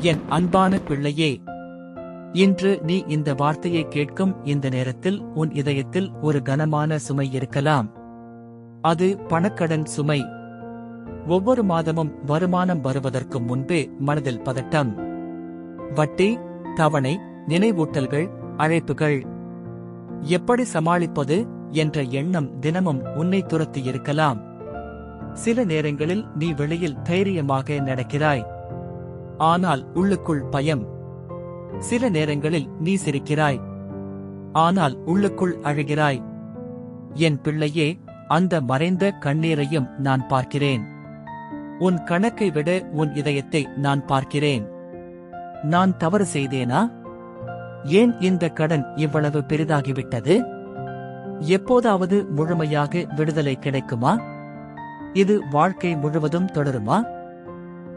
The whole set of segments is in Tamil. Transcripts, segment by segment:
என் அன்பான பிள்ளையே இன்று நீ இந்த வார்த்தையை கேட்கும் இந்த நேரத்தில் உன் இதயத்தில் ஒரு கனமான சுமை இருக்கலாம். அது பணக்கடன் சுமை. ஒவ்வொரு மாதமும் வருமானம் வருவதற்கு முன்பே மனதில் பதட்டம். வட்டி தவணை நினைவூட்டல்கள் அழைப்புகள். எப்படி சமாளிப்பது என்ற எண்ணம் தினமும் உன்னை துரத்தி இருக்கலாம். சில நேரங்களில் நீ வெளியில் தைரியமாக நடக்கிறாய். ஆனால் உள்ளுக்குள் பயம். சில நேரங்களில் நீ சிரிக்கிறாய். ஆனால் உள்ளுக்குள் அழுகிறாய். என் பிள்ளையே அந்த மறைந்த கண்ணீரையும் நான் பார்க்கிறேன். உன் கணக்கை விட உன் இதயத்தை நான் பார்க்கிறேன். நான் தவறு செய்தேனா? ஏன் இந்த கடன் இவ்வளவு பெரிதாகிவிட்டது? எப்போதாவது முழுமையாக விடுதலை கிடைக்குமா? இது வாழ்க்கை முழுவதும் தொடருமா?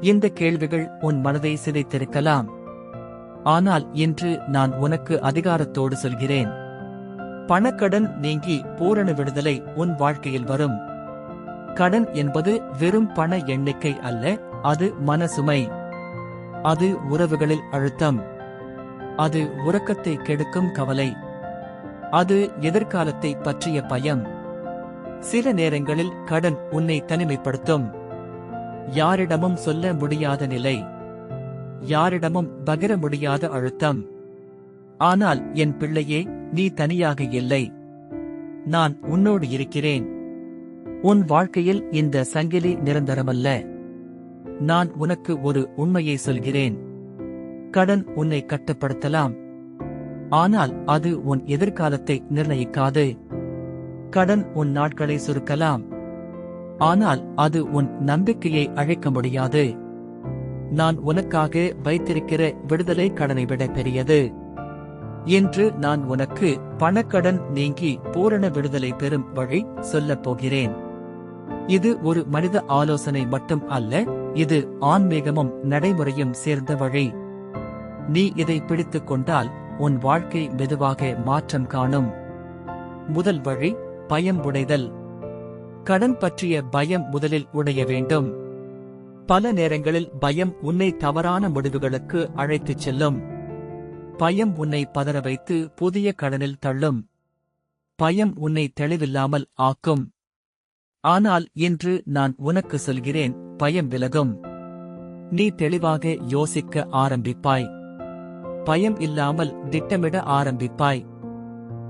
இந்த கேள்விகள் உன் மனதை சிதைத்திருக்கலாம். ஆனால் இன்று நான் உனக்கு அதிகாரத்தோடு சொல்கிறேன். பணக்கடன் நீங்கி பூரண விடுதலை உன் வாழ்க்கையில் வரும். கடன் என்பது வெறும் பண எண்ணிக்கை அல்ல அது மனசுமை. அது உறவுகளில் அழுத்தம். அது உறக்கத்தை கெடுக்கும் கவலை. அது எதிர்காலத்தை பற்றிய பயம். சில நேரங்களில் கடன் உன்னை தனிமைப்படுத்தும். யாரிடமும் சொல்ல முடியாத நிலை. யாரிடமும் பகிர முடியாத அழுத்தம். ஆனால் என் பிள்ளையே நீ தனியாக இல்லை. நான் உன்னோடு இருக்கிறேன். உன் வாழ்க்கையில் இந்த சங்கிலி நிரந்தரமல்ல. நான் உனக்கு ஒரு உண்மையை சொல்கிறேன். கடன் உன்னை கட்டுப்படுத்தலாம். ஆனால் அது உன் எதிர்காலத்தை நிர்ணயிக்காது. கடன் உன் நாட்களை சுருக்கலாம். ஆனால் அது உன் நம்பிக்கையை அழைக்க முடியாது. நான் உனக்காக வைத்திருக்கிற விடுதலை கடனை விட பெரியது. இன்று நான் உனக்கு பணக்கடன் நீங்கி பூரண விடுதலை பெறும் வழி சொல்லப் போகிறேன். இது ஒரு மனித ஆலோசனை மட்டும் அல்ல இது ஆன்மீகமும் நடைமுறையும் சேர்ந்த வழி. நீ இதை பிடித்துக் கொண்டால் உன் வாழ்க்கை மெதுவாக மாற்றம் காணும். முதல் வழி பயம் உடைதல். கடன் பற்றிய பயம் முதலில் உடைய வேண்டும். பல நேரங்களில் பயம் உன்னை தவறான முடிவுகளுக்கு அழைத்துச் செல்லும். பயம் உன்னை பதற வைத்து புதிய கடனில் தள்ளும். பயம் உன்னை தெளிவில்லாமல் ஆக்கும். ஆனால் இன்று நான் உனக்கு சொல்கிறேன் பயம் விலகும். நீ தெளிவாக யோசிக்க ஆரம்பிப்பாய். பயம் இல்லாமல் திட்டமிட ஆரம்பிப்பாய்.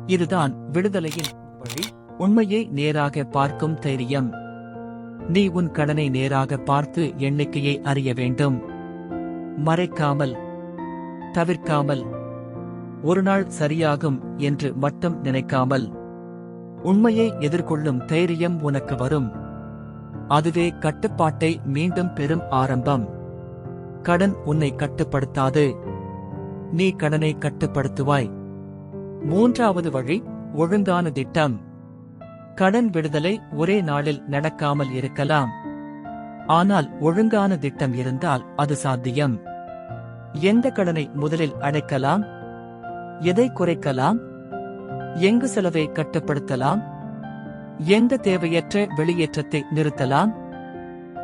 இதுதான் விடுதலையின் வழி. உண்மையை நேராக பார்க்கும் தைரியம். நீ உன் கடனை நேராக பார்த்து எண்ணிக்கையை அறிய வேண்டும். மறைக்காமல் தவிர்க்காமல் ஒரு நாள் சரியாகும் என்று மட்டும் நினைக்காமல் உண்மையை எதிர்கொள்ளும் தைரியம் உனக்கு வரும். அதுவே கட்டுப்பாட்டை மீண்டும் பெறும் ஆரம்பம். கடன் உன்னை கட்டுப்படுத்தாது. நீ கடனை கட்டுப்படுத்துவாய். மூன்றாவது வழி ஒழுங்கான திட்டம். கடன் விடுதலை ஒரே நாளில் நடக்காமல் இருக்கலாம். ஆனால் ஒழுங்கான திட்டம் இருந்தால் அது சாத்தியம். எந்த கடனை முதலில் அடைக்கலாம்? எதை குறைக்கலாம்? எங்கு செலவை கட்டுப்படுத்தலாம்? எந்த தேவையற்ற வெளியேற்றத்தை நிறுத்தலாம்?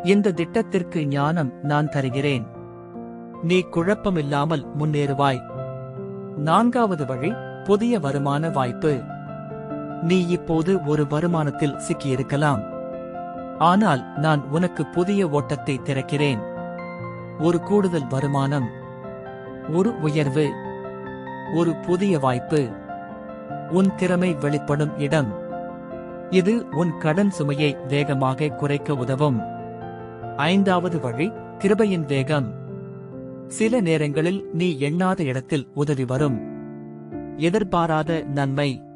இந்த திட்டத்திற்கு ஞானம் நான் தருகிறேன். நீ குழப்பமில்லாமல் முன்னேறுவாய். நான்காவது வழி புதிய வருமான வாய்ப்பு. நீ இப்போது ஒரு வருமானத்தில் சிக்கியிருக்கலாம். ஆனால் நான் உனக்கு புதிய ஓட்டத்தை திறக்கிறேன். ஒரு கூடுதல் வருமானம் ஒரு உயர்வு ஒரு புதிய வாய்ப்பு. உன் திறமை வெளிப்படும் இடம். இது உன் கடன் சுமையை வேகமாக குறைக்க உதவும். ஐந்தாவது வழி கிருபையின் வேகம். சில நேரங்களில் நீ எண்ணாத இடத்தில் உதவி வரும். எதிர்பாராத நன்மை.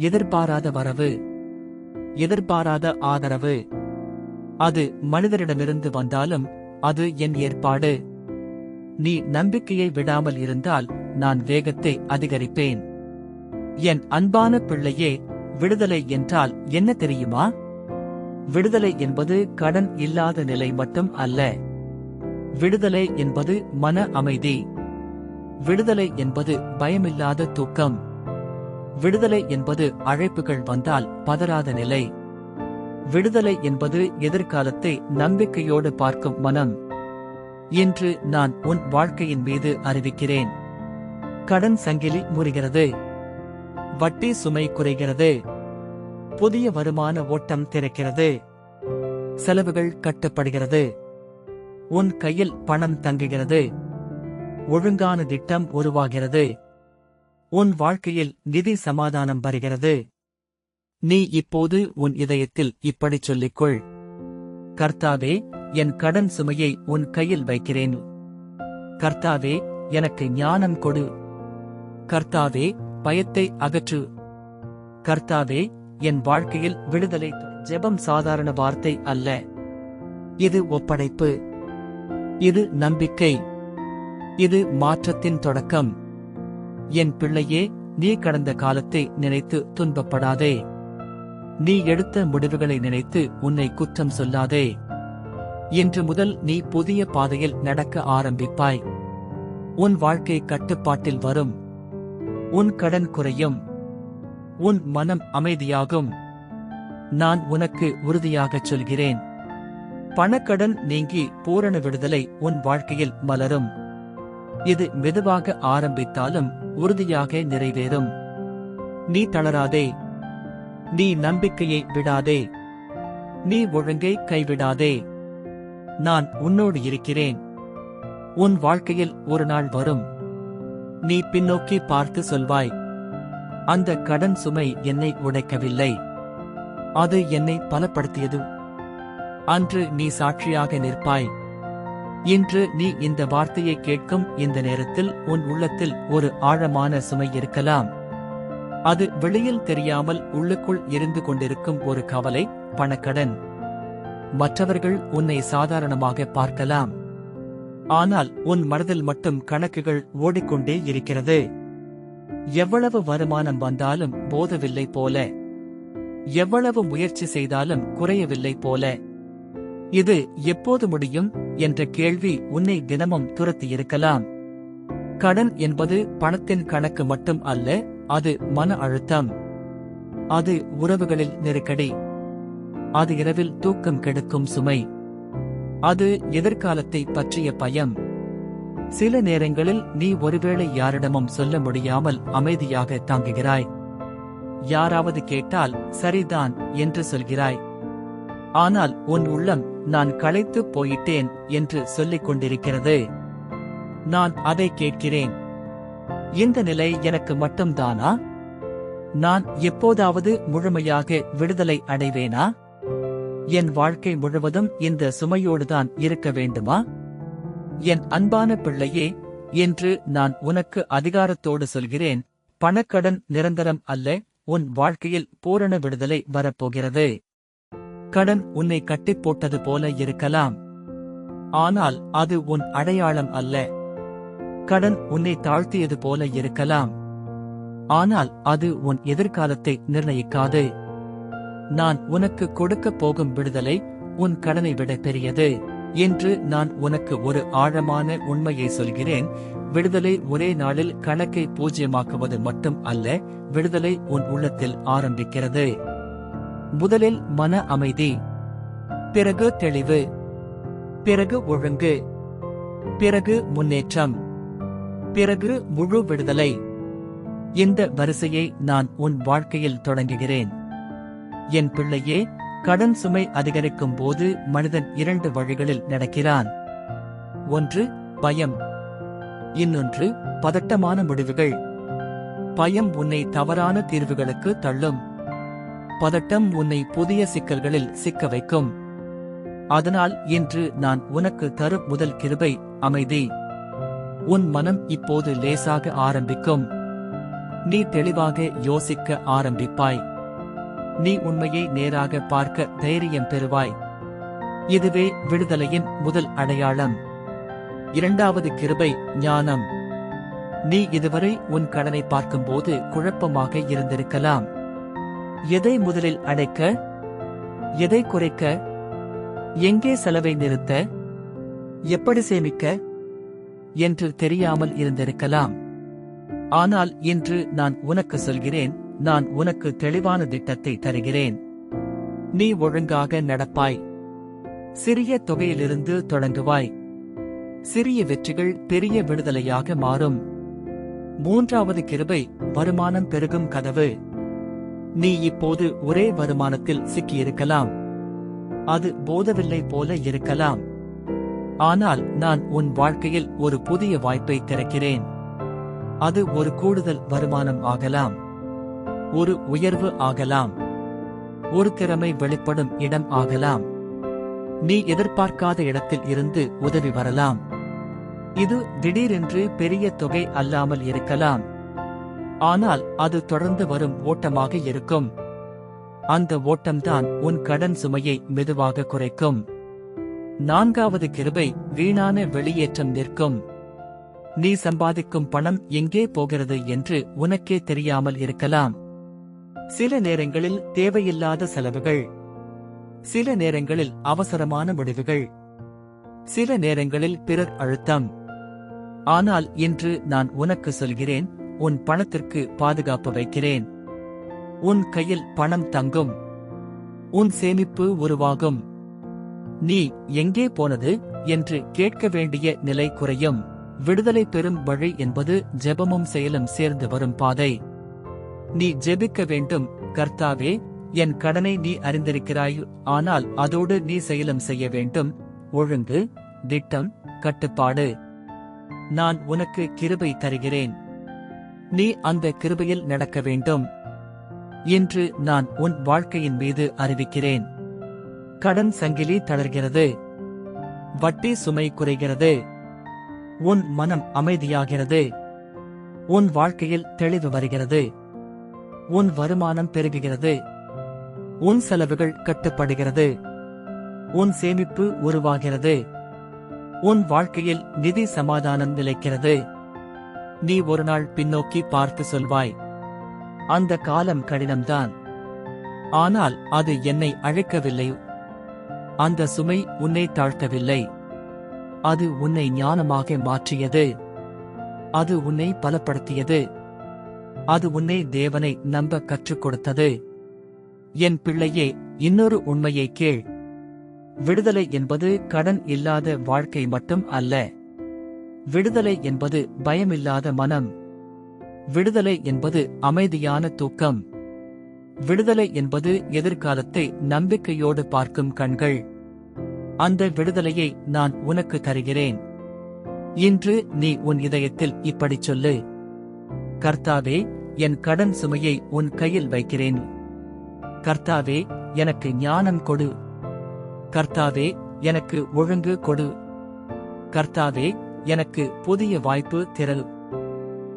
எதிர்பாராத வரவு எதிர்பாராத ஆதரவு. அது மனிதரிடமிருந்து வந்தாலும் அது என் ஏற்பாடு. நீ நம்பிக்கையை விடாமல் இருந்தால் நான் வேகத்தை அதிகரிப்பேன். என் அன்பான பிள்ளையே விடுதலை என்றால் என்ன தெரியுமா? விடுதலை என்பது கடன் இல்லாத நிலை மட்டும் அல்ல. விடுதலை என்பது மன அமைதி. விடுதலை என்பது பயமில்லாத தூக்கம். விடுதலை என்பது அழைப்புகள் வந்தால் பதறாத நிலை. விடுதலை என்பது எதிர்காலத்தை நம்பிக்கையோடு பார்க்கும் மனம். இன்று நான் உன் வாழ்க்கையின் மீது அறிவிக்கிறேன். கடன் சங்கிலி முறிகிறது. வட்டி சுமை குறைகிறது. புதிய வருமான ஓட்டம் திறக்கிறது. செலவுகள் கட்டப்படுகிறது. உன் கையில் பணம் தங்குகிறது. ஒழுங்கான திட்டம் உருவாகிறது. உன் வாழ்க்கையில் நிதி சமாதானம் வருகிறது. நீ இப்போது உன் இதயத்தில் இப்படிச் சொல்லிக்கொள். கர்த்தாவே என் கடன் சுமையை உன் கையில் வைக்கிறேன். கர்த்தாவே எனக்கு ஞானம் கொடு. கர்த்தாவே பயத்தை அகற்று. கர்த்தாவே என் வாழ்க்கையில் விடுதலை ஜெபம் சாதாரண வார்த்தை அல்ல. இது ஒப்படைப்பு. இது நம்பிக்கை. இது மாற்றத்தின் தொடக்கம். என் பிள்ளையே நீ கடந்த காலத்தை நினைத்து துன்பப்படாதே. நீ எடுத்த முடிவுகளை நினைத்து உன்னை குற்றம் சொல்லாதே. இன்று முதல் நீ புதிய பாதையில் நடக்க ஆரம்பிப்பாய். உன் வாழ்க்கை கட்டுப்பாட்டில் வரும். உன் கடன் குறையும். உன் மனம் அமைதியாகும். நான் உனக்கு உறுதியாகச் சொல்கிறேன். பணக்கடன் நீங்கி பூரண விடுதலை உன் வாழ்க்கையில் மலரும். இது மெதுவாக ஆரம்பித்தாலும் உறுதியாக நிறைவேறும். நீ தளராதே. நீ நம்பிக்கையை விடாதே. நீ ஒழுங்கை கைவிடாதே. நான் உன்னோடு இருக்கிறேன். உன் வாழ்க்கையில் ஒரு நாள் வரும். நீ பின்னோக்கி பார்த்து சொல்வாய். அந்த கடன் சுமை என்னை உடைக்கவில்லை. அது என்னை பலப்படுத்தியது. அன்று நீ சாட்சியாக நிற்பாய். இன்று நீ இந்த வார்த்தையை கேட்கும் இந்த நேரத்தில் உன் உள்ளத்தில் ஒரு ஆழமான சுமை இருக்கலாம். அது வெளியில் தெரியாமல் உள்ளுக்குள் இருந்து கொண்டிருக்கும் ஒரு கவலை பணக்கடன். மற்றவர்கள் உன்னை சாதாரணமாக பார்க்கலாம். ஆனால் உன் மனதில் மட்டும் கணக்குகள் ஓடிக்கொண்டே இருக்கிறது. எவ்வளவு வருமானம் வந்தாலும் போதவில்லை போல. எவ்வளவு முயற்சி செய்தாலும் குறையவில்லை போல. இது எப்போது முடியும் என்ற கேள்வி உன்னை தினமும் துரத்தியிருக்கலாம். கடன் என்பது பணத்தின் கணக்கு மட்டும் அல்ல அது மன அழுத்தம். அது உறவுகளில் நெருக்கடி. அது இரவில் தூக்கம் கெடுக்கும் சுமை. அது எதிர்காலத்தை பற்றிய பயம். சில நேரங்களில் நீ ஒருவேளை யாரிடமும் சொல்ல முடியாமல் அமைதியாக தாங்குகிறாய். யாராவது கேட்டால் சரிதான் என்று சொல்கிறாய். ஆனால் உன் உள்ளம் நான் களைத்துப் போயிட்டேன் என்று சொல்லிக் கொண்டிருக்கிறது. நான் அதை கேட்கிறேன். இந்த நிலை எனக்கு மட்டும்தானா? நான் எப்போதாவது முழுமையாக விடுதலை அடைவேனா? என் வாழ்க்கை முழுவதும் இந்த சுமையோடுதான் இருக்க வேண்டுமா? என் அன்பான பிள்ளையே என்று நான் உனக்கு அதிகாரத்தோடு சொல்கிறேன். பணக்கடன் நிரந்தரம் அல்ல உன் வாழ்க்கையில் பூரண விடுதலை வரப்போகிறது. கடன் உன்னை கட்டிப் போட்டது போல இருக்கலாம். ஆனால் அது உன் அடையாளம் அல்ல. கடன் உன்னை தாழ்த்தியது போல இருக்கலாம். ஆனால் அது உன் எதிர்காலத்தை நிர்ணயிக்காது. நான் உனக்கு கொடுக்கப் போகும் விடுதலை உன் கடனை விட பெரியது என்று நான் உனக்கு ஒரு ஆழமான உண்மையை சொல்கிறேன். விடுதலை ஒரே நாளில் கணக்கை பூஜ்யமாக்குவது மட்டும் அல்ல விடுதலை உன் உள்ளத்தில் ஆரம்பிக்கிறது. முதலில் மன அமைதி பிறகு தெளிவு பிறகு ஒழுங்கு பிறகு முன்னேற்றம் பிறகு முழு விடுதலை. இந்த வரிசையை நான் உன் வாழ்க்கையில் தொடங்குகிறேன். என் பிள்ளையே கடன் சுமை அதிகரிக்கும் போது மனிதன் இரண்டு வழிகளில் நடக்கிறான். ஒன்று பயம். இன்னொன்று பதட்டமான முடிவுகள். பயம் உன்னை தவறான தீர்வுகளுக்கு தள்ளும். பதட்டம் உன்னை புதிய சிக்கல்களில் சிக்க வைக்கும். அதனால் இன்று நான் உனக்கு தரும் முதல் கிருபை அமைதி. உன் மனம் இப்போது லேசாக ஆரம்பிக்கும். நீ தெளிவாக யோசிக்க ஆரம்பிப்பாய். நீ உண்மையை நேராக பார்க்க தைரியம் பெறுவாய். இதுவே விடுதலையின் முதல் அடையாளம். இரண்டாவது கிருபை ஞானம். நீ இதுவரை உன் கடனை பார்க்கும்போது குழப்பமாக இருந்திருக்கலாம். எதை முதலில் அடைக்க எதை குறைக்க எங்கே செலவை நிறுத்த எப்படி சேமிக்க என்று தெரியாமல் இருந்திருக்கலாம். ஆனால் இன்று நான் உனக்கு சொல்கிறேன் நான் உனக்கு தெளிவான திட்டத்தை தருகிறேன். நீ ஒழுங்காக நடப்பாய். சிறிய தொகையிலிருந்து தொடங்குவாய். சிறிய வெற்றிகள் பெரிய விடுதலையாக மாறும். மூன்றாவது கிருபை வருமானம் பெருகும் கதவு. நீ இப்போது ஒரே வருமானத்தில் சிக்கியிருக்கலாம். அது போதவில்லை போல இருக்கலாம். ஆனால் நான் உன் வாழ்க்கையில் ஒரு புதிய வாய்ப்பை திறக்கிறேன். அது ஒரு கூடுதல் வருமானம் ஆகலாம். ஒரு உயர்வு ஆகலாம். ஒரு திறமை வெளிப்படும் இடம் ஆகலாம். நீ எதிர்பார்க்காத இடத்தில் இருந்து உதவி வரலாம். இது திடீரென்று பெரிய தொகை அல்லாமல் இருக்கலாம். ஆனால் அது தொடர்ந்து வரும் ஓட்டமாக இருக்கும். அந்த ஓட்டம்தான் உன் கடன் சுமையை மெதுவாக குறைக்கும். நான்காவது கிருபை வீணான வெளியேற்றம் நிற்கும். நீ சம்பாதிக்கும் பணம் எங்கே போகிறது என்று உனக்கே தெரியாமல் இருக்கலாம். சில நேரங்களில் தேவையில்லாத செலவுகள். சில நேரங்களில் அவசரமான முடிவுகள். சில நேரங்களில் பிறர் அழுத்தம். ஆனால் இன்று நான் உனக்கு சொல்கிறேன் உன் பணத்திற்கு பாதுகாப்பு வைக்கிறேன். உன் கையில் பணம் தங்கும். உன் சேமிப்பு உருவாகும். நீ எங்கே போனது? என்று கேட்க வேண்டிய நிலை குறையும். விடுதலை பெறும் வழி என்பது ஜெபமும் செயலும் சேர்ந்து வரும் பாதை. நீ ஜெபிக்க வேண்டும் கர்த்தாவே என் கடனை நீ அறிந்திருக்கிறாய் ஆனால் அதோடு நீ செயலும் செய்ய வேண்டும். ஒழுங்கு திட்டம் கட்டுப்பாடு. நான் உனக்கு கிருபை தருகிறேன். நீ அந்த கிருபையில் நடக்க வேண்டும் என்று நான் உன் வாழ்க்கையின் மீது அறிவிக்கிறேன். கடன் சங்கிலி தளர்கிறது. வட்டி சுமை குறைகிறது. உன் மனம் அமைதியாகிறது. உன் வாழ்க்கையில் தெளிவு வருகிறது. உன் வருமானம் பெருகுகிறது. உன் செலவுகள் கட்டுப்படுகிறது. உன் சேமிப்பு உருவாகிறது. உன் வாழ்க்கையில் நிதி சமாதானம் நிலைக்கிறது. நீ ஒரு நாள் பின்னோக்கி பார்த்து சொல்வாய். அந்த காலம் கடினம்தான். ஆனால் அது என்னை அழைக்கவில்லை. அந்த சுமை உன்னை தாழ்த்தவில்லை. அது உன்னை ஞானமாக மாற்றியது. அது உன்னை பலப்படுத்தியது. அது உன்னை தேவனை நம்ப கற்றுக் கொடுத்தது. என் பிள்ளையே இன்னொரு உண்மையை கேள். விடுதலை என்பது கடன் இல்லாத வாழ்க்கை மட்டும் அல்ல. விடுதலை என்பது பயமில்லாத மனம். விடுதலை என்பது அமைதியான தூக்கம். விடுதலை என்பது எதிர்காலத்தை நம்பிக்கையோடு பார்க்கும் கண்கள். அந்த விடுதலையை நான் உனக்கு தருகிறேன். இன்று நீ உன் இதயத்தில் இப்படிச் சொல்லு. கர்த்தாவே என் கடன் சுமையை உன் கையில் வைக்கிறேன். கர்த்தாவே எனக்கு ஞானம் கொடு. கர்த்தாவே எனக்கு ஒழுங்கு கொடு. கர்த்தாவே எனக்கு புதிய வாய்ப்பு திரல்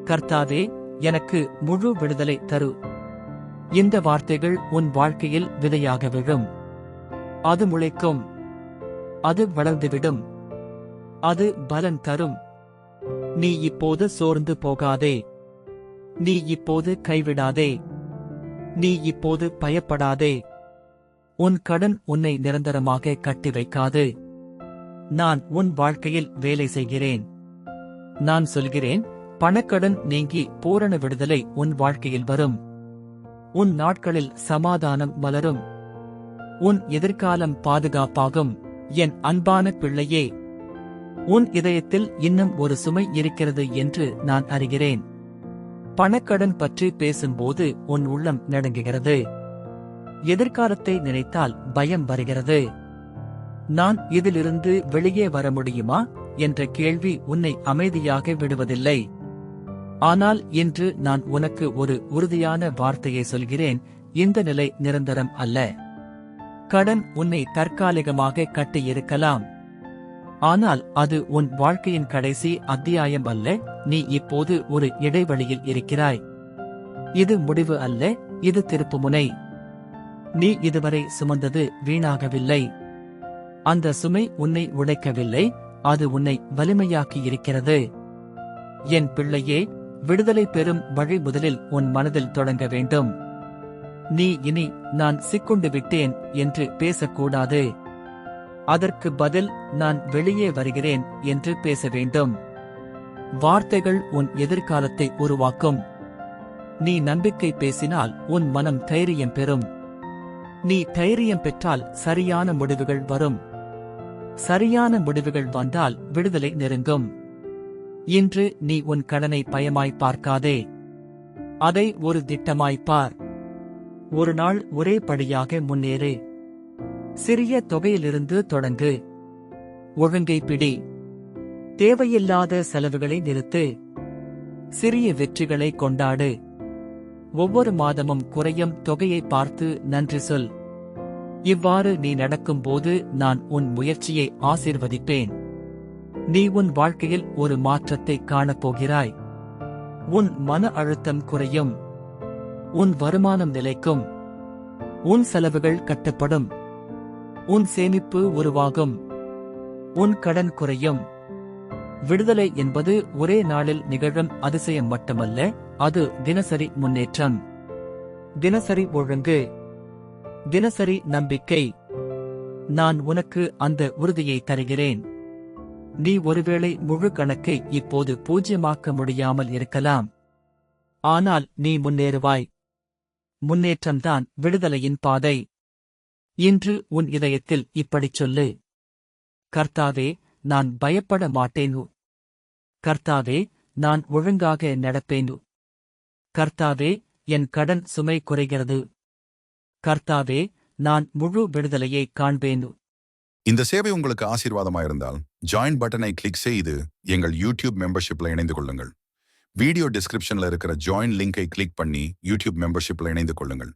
கர்த்தாவே எனக்கு முழு விடுதலை தரு. இந்த வார்த்தைகள் உன் வாழ்க்கையில் விதையாக விழும். அது முளைக்கும். அது வளர்ந்துவிடும். அது பலன் தரும். நீ இப்போது சோர்ந்து போகாதே. நீ இப்போது கைவிடாதே. நீ இப்போது பயப்படாதே. உன் கடன் உன்னை நிரந்தரமாக கட்டி வைக்காது. நான் உன் வாழ்க்கையில் வேலை செய்கிறேன். நான் சொல்கிறேன் பணக்கடன் நீங்கி பூரண விடுதலை உன் வாழ்க்கையில் வரும். உன் நாட்களில் சமாதானம் மலரும். உன் எதிர்காலம் பாதுகாப்பாகும். என் அன்பான பிள்ளையே உன் இதயத்தில் இன்னும் ஒரு சுமை இருக்கிறது என்று நான் அறிகிறேன். பணக்கடன் பற்றி பேசும்போது உன் உள்ளம் நடுங்குகிறது. எதிர்காலத்தை நினைத்தால் பயம் வருகிறது. நான் இதிலிருந்து வெளியே வர முடியுமா? என்ற கேள்வி உன்னை அமைதியாக விடுவதில்லை. ஆனால் இன்று நான் உனக்கு ஒரு உறுதியான வார்த்தையை சொல்கிறேன் இந்த நிலை நிரந்தரம் அல்ல. கடன் உன்னை தற்காலிகமாக கட்டியிருக்கலாம். ஆனால் அது உன் வாழ்க்கையின் கடைசி அத்தியாயம் அல்ல நீ இப்போது ஒரு இடைவெளியில் இருக்கிறாய். இது முடிவு அல்ல இது திருப்புமுனை நீ இதுவரை சுமந்தது வீணாகவில்லை. அந்த சுமை உன்னை உழைக்கவில்லை அது உன்னை வலிமையாக்கி இருக்கிறது என் பிள்ளையே விடுதலை பெறும் வழி முதலில் உன் மனதில் தொடங்க வேண்டும். நீ இனி நான் சிக்குண்டு விட்டேன் என்று பேசக்கூடாது. அதற்கு பதில் நான் வெளியே வருகிறேன் என்று பேச வேண்டும். வார்த்தைகள் உன் எதிர்காலத்தை உருவாக்கும். நீ நம்பிக்கை பேசினால் உன் மனம் தைரியம் பெறும். நீ தைரியம் பெற்றால் சரியான முடிவுகள் வரும். சரியான முடிவுகள் வந்தால் விடுதலை நெருங்கும். இன்று நீ உன் கடனை பயமாய் பார்க்காதே. அதை ஒரு திட்டமாய் பார். ஒரு நாள் ஒரே படியாக முன்னேறு. சிறிய தொகையிலிருந்து தொடங்கு. ஒழுங்கை பிடி. தேவையில்லாத செலவுகளை நிறுத்து. சிறிய வெற்றிகளை கொண்டாடு. ஒவ்வொரு மாதமும் குறையும் தொகையை பார்த்து நன்றி சொல். இவ்வாறு நீ நடக்கும்போது நான் உன் முயற்சியை ஆசீர்வதிப்பேன். நீ உன் வாழ்க்கையில் ஒரு மாற்றத்தை காணப்போகிறாய். உன் மன அழுத்தம் குறையும். உன் வருமானம் நிலைக்கும். உன் செலவுகள் கட்டப்படும். உன் சேமிப்பு உருவாகும். உன் கடன் குறையும். விடுதலை என்பது ஒரே நாளில் நிகழும் அதிசயம் மட்டுமல்ல அது தினசரி முன்னேற்றம். தினசரி ஒழுங்கு. தினசரி நம்பிக்கை. நான் உனக்கு அந்த உறுதியை தருகிறேன். நீ ஒருவேளை முழு கணக்கை இப்போது பூஜ்யமாக்க முடியாமல் இருக்கலாம். ஆனால் நீ முன்னேறுவாய். முன்னேற்றம்தான் விடுதலையின் பாதை. இன்று உன் இதயத்தில் இப்படிச் சொல்லு. கர்த்தாவே நான் பயப்பட மாட்டேனு. கர்த்தாவே நான் ஒழுங்காக நடப்பேனு. கர்த்தாவே என் கடன் சுமை குறைகிறது. கர்த்தாவே நான் முழு விடுதலையை காண்பேன். இந்த சேவை உங்களுக்கு ஆசீர்வாதமாயிருந்தால் ஜாயின் பட்டனை கிளிக் செய்து எங்கள் யூடியூப் மெம்பர்ஷிப்ல இணைந்து கொள்ளுங்கள். வீடியோ டிஸ்கிரிப்ஷன்ல இருக்கிற ஜாயின் லிங்கை கிளிக் பண்ணி யூடியூப் மெம்பர்ஷிப்ல இணைந்து கொள்ளுங்கள்.